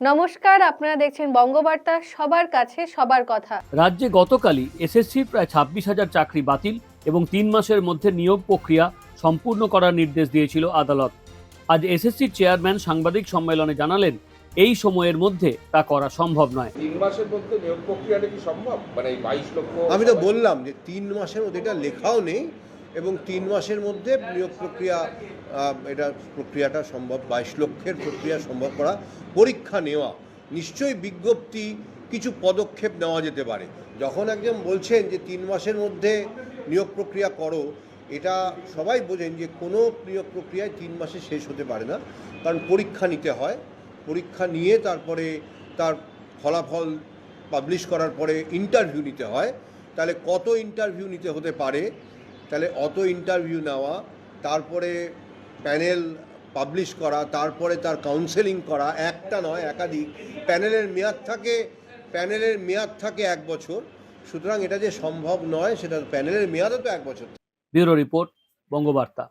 নমস্কার আপনারা দেখছেন বঙ্গবার্তা সবার কাছে সবার কথা। রাজ্যে গতকালই এসএসসির প্রায় ছাব্বিশ হাজার চাকরি বাতিল এবং তিন মাসের মধ্যে নিয়োগ প্রক্রিয়া সম্পূর্ণ করার নির্দেশ দিয়েছিল আদালত। আজ এসএসসির চেয়ারম্যান সাংবাদিক সম্মেলনে জানালেন এই সময়ের মধ্যে তা করা সম্ভব নয়। তিন মাসের মধ্যে নিয়োগ প্রক্রিয়াটা কি সম্ভব? মানে এই বাইশ লক্ষ আমি তো বললাম যে তিন মাসের মধ্যে এটা লেখাও নেই এবং তিন মাসের মধ্যে নিয়োগ প্রক্রিয়া এটা প্রক্রিয়াটা সম্ভব, বাইশ লক্ষের প্রক্রিয়া সম্ভব করা, পরীক্ষা নেওয়া। নিশ্চয়ই বিজ্ঞপ্তি কিছু পদক্ষেপ নেওয়া যেতে পারে। যখন একজন বলছেন যে তিন মাসের মধ্যে নিয়োগ প্রক্রিয়া করো, এটা সবাই বোঝেন যে কোনো নিয়োগ প্রক্রিয়ায় তিন মাসে শেষ হতে পারে না। কারণ পরীক্ষা নিতে হয়। পরীক্ষা নিয়ে তারপরে তার ফলাফল পাবলিশ করার পরে ইন্টারভিউ নিতে হয়। তাহলে কত ইন্টারভিউ নিতে হতে পারে? তাহলে অত ইন্টারভিউ নেওয়া, তারপরে প্যানেল পাবলিশ করা, তারপরে তার কাউন্সেলিং করা, একটা নয়, একাধিক। প্যানেলের মেয়াদ থাকে প্যানেলের মেয়াদ থাকে এক বছর। সুতরাং এটা যে সম্ভব নয়, সেটা প্যানেলের মেয়াদও তো এক বছর ব্যুরো রিপোর্ট, বঙ্গবার্তা।